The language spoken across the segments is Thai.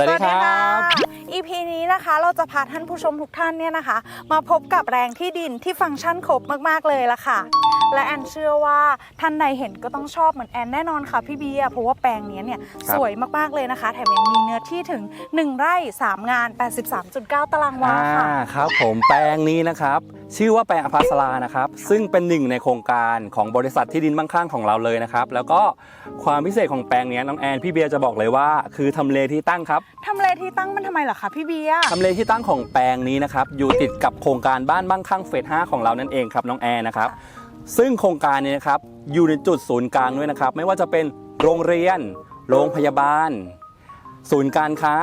วัสดีครับ EP นี้นะคะเราจะพาท่านผู้ชมทุกท่านเนี่ยนะคะ มาพบกับแรงที่ดินที่ฟังก์ชันครบมาก ๆ เลยละค่ะ และแอนเชื่อว่าท่านใดเห็นก็ต้องชอบเหมือนแอนแน่นอนค่ะพี่เบียร์เพราะว่าแปลงเนี้ยเนี่ยครับสวยมากๆเลยนะคะ แถมยังมีเนื้อที่ถึง 1 ไร่ 3 งาน 83.9 ตารางวาอ่าค่ะครับผมแปลงนี้นะครับ ชื่อว่าแปลงอภัสรานะครับ ซึ่งเป็นหนึ่งในโครงการของบริษัทที่ดินมั่งคั่งของเราเลยนะครับ แล้วก็ความพิเศษของแปลงเนี้ยน้องแอนพี่เบียร์จะบอกเลยว่า คือทำเลที่ตั้งครับทำเลที่ตั้งมันทำไมเหรอคะพี่เบียร์ทำเลที่ตั้งของแปลงนี้นะครับอยู่ติดกับโครงการบ้านมั่งคั่งเฟส5ของเรานั่นเองครับน้องแอนนะครับ ซึ่งโครงการนี้นะครับอยู่ในจุดศูนย์กลางด้วยนะครับ ไม่ว่าจะเป็นโรงเรียน โรงพยาบาล ศูนย์การค้า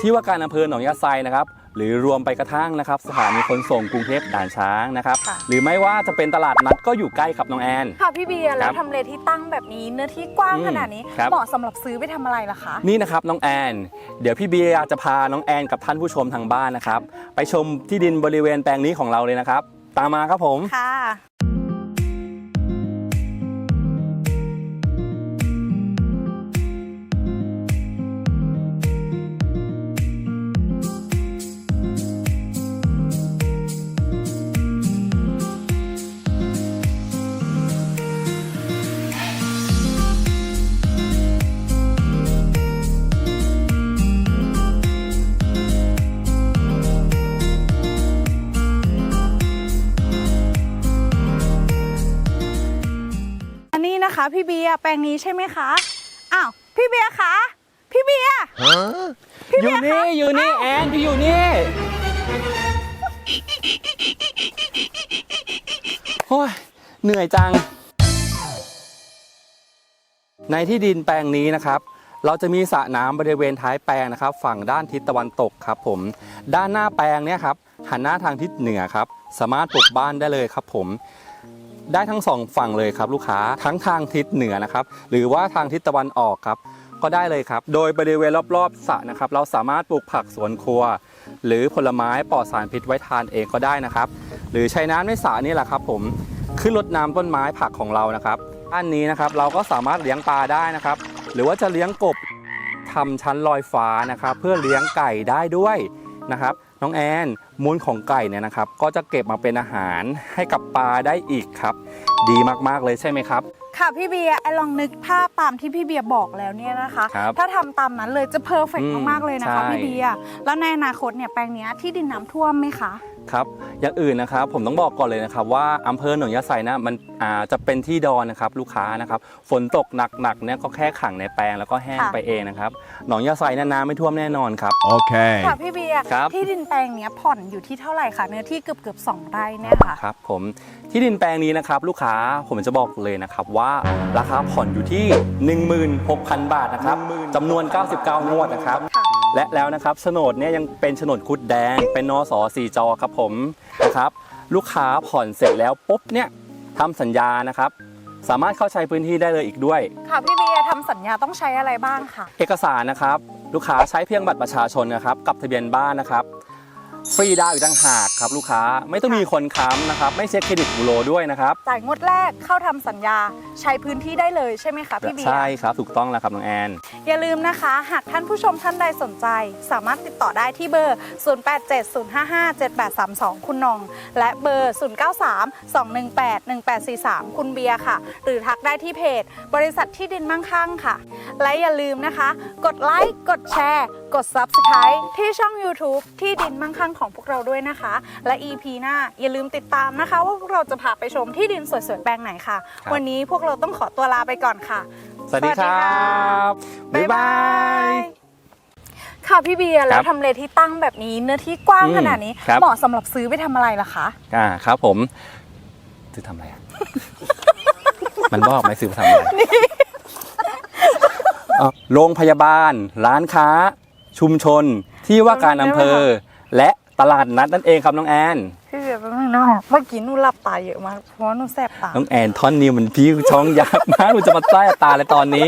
ที่ว่าการอำเภอหนองยาไซนะครับ หรือรวมไปกระทั่งนะครับ สถานีขนส่งกรุงเทพด่านช้างนะครับ ค่ะ หรือไม่ว่าจะเป็นตลาดนัดก็อยู่ใกล้ครับน้องแอน ค่ะพี่เบียร์แล้ควรับทำเลที่ตั้งแบบนี้เนื้อที่กว้างอืมขนาดนี้ครับ เหมาะสำหรับซื้อไปทำอะไรล่ะคะ นี่นะครับน้องแอน เดี๋ยวพี่เบียร์จะพาน้องแอนกับท่านผู้ชมทางบ้านนะครับ ไปชมที่ดินบริเวณแปลงนี้ของเราเลยนะครับ ตามมาครับผม ค่ะ คะพี่เบียร์แปลงนี้ใช่ไหมคะอ้าวพี่เบียร์คะพี่เบียร์อยู่นี่อยู่นี่แอนพี่อยู่นี่โอ้ยเหนื่อยจัง ในที่ดินแปลงนี้นะครับ เราจะมีสระน้ำบริเวณท้ายแปลงนะครับ ฝั่งด้านทิศตะวันตกครับผม ด้านหน้าแปลงเนี่ยครับหันหน้าทางทิศเหนือครับ สามารถปลูกบ้านได้เลยครับผม ได้ทั้งสองฝั่งเลยครับลูกค้าทั้งทางทิศเหนือนะครับ หรือว่าทางทิศตะวันออกครับ ก็ได้เลยครับ โดยบริเวณรอบๆสระนะครับ เราสามารถปลูกผักสวนครัว หรือผลไม้ปลอดสารพิษไว้ทานเองก็ได้นะครับ หรือใช้น้ำในสระนี่แหละครับผมขึ้นรดน้ำต้นไม้ผักของเรานะครับอันนี้นะครับเราก็สามารถเลี้ยงปลาได้นะครับ หรือว่าจะเลี้ยงกบทำชั้นลอยฟ้านะครับ เพื่อเลี้ยงไก่ได้ด้วยนะครับ น้องแอน มูลของไก่เนี่ยนะครับ ก็จะเก็บมาเป็นอาหารให้กับปลาได้อีกครับ ดีมากๆเลยใช่ไหมครับ ค่ะพี่เบียร์ไอลองนึกภาพตามที่พี่เบียร์บอกแล้วเนี่ยนะคะ ครับถ้าทำตามนั้นเลยจะเพอร์เฟกอืมมากๆเลยนะคะ ใช่ พี่เบียร์แล้วในอนาคตเนี่ยแปลงเนี้ยที่ดินน้ำท่วมไหมคะ ครับอย่างอื่นนะครับผมต้องบอกก่อนเลยนะครับว่าอำเภอหนองยาไซนะมันอ่าจะเป็นที่ดอนนะครับลูกค้านะครับฝนตกหนักๆเนี่ยก็แค่ขังในแปลงแล้วก็แห้งค่ะ ไปเองนะครับหนองยาไซเนี่ยน้ำไม่ท่วมแน่นอนครับ Okay. ค่ะพี่เบียร์ครับ ที่ดินแปลงเนี้ยผ่อนอยู่ที่เท่าไหร่คะเนื้อที่เกือบเกือบๆสองไร่เนี่ยค่ะ ครับผมที่ดินแปลงนี้นะครับลูกค้าผมจะบอกเลยนะครับว่าราคาผ่อนอยู่ที่ 16,000 บาทนะครับจำนวน 99 งวดนะครับค่ะ และแล้วนะครับโฉนดเนี่ยยังเป็นโฉนดคุดแดง เป็นนสสี่จอครับผมนะครับลูกค้าผ่อนเสร็จแล้วปุ๊บเนี่ยทำสัญญานะครับสามารถเข้าใช้พื้นที่ได้เลยอีกด้วย ค่ะพี่เบียร์ทำสัญญาต้องใช้อะไรบ้างค่ะเอกสารนะครับ ลูกค้าใช้เพียงบัตรประชาชนนะครับ กับทะเบียนบ้านนะครับ ฟรีดาวน์อีกต่างหากครับลูกค้าไม่ต้องมีคนค้ำนะครับ ไม่เช็คเครดิตบูโรด้วยนะครับ จ่ายงวดแรกเข้าทำสัญญา ใช้พื้นที่ได้เลยใช่ไหมคะพี่เบียร์ ใช่ครับถูกต้องแล้วครับน้องแอน อย่าลืมนะคะ หากท่านผู้ชมท่านใดสนใจ สามารถติดต่อได้ที่เบอร์ 0870557832 คุณนงและเบอร์ 0932181843 คุณเบียร์ค่ะ หรือทักได้ที่เพจ บริษัทที่ดินมั่งคั่งค่ะ และอย่าลืมนะคะ กดไลค์ กดแชร์ กด Subscribe ที่ช่อง YouTube ที่ดินมั่งคั่งของพวกเราด้วยนะคะ และ EP หน้าอย่าลืมติดตามนะคะ ว่าพวกเราจะพาไปชมที่ดินสวยๆแปลงไหนค่ะ ครับ วันนี้พวกเราต้องขอตัวลาไปก่อนค่ะ สวัสดีครับ บ๊ายบาย ค่ะพี่เบียร์แล้ควรับทำเลที่ตั้งแบบนี้เนื้อที่กว้างอืมขนาดนี้ ครับ เหมาะสำหรับซื้อไปทำอะไรล่ะคะ อ่าครับผมซื้อทำอะไรอะมันบอกไหมซื้อมาทำอะไรอะโรงพยาบาล ร้านค้า ชุมชนที่ว่าการอำเภอ และตลาดนัดนั่นเองครับน้องแอนพี่เบียร์แป๊บนึงนะเมื่อกี้หนูหลับตาเยอะมากเพราะว่าหนูแสบตา น้องแอนท่อนนี้มันพี่ช่องยากมากหนูจะมาใต้ตาเลยตอนนี้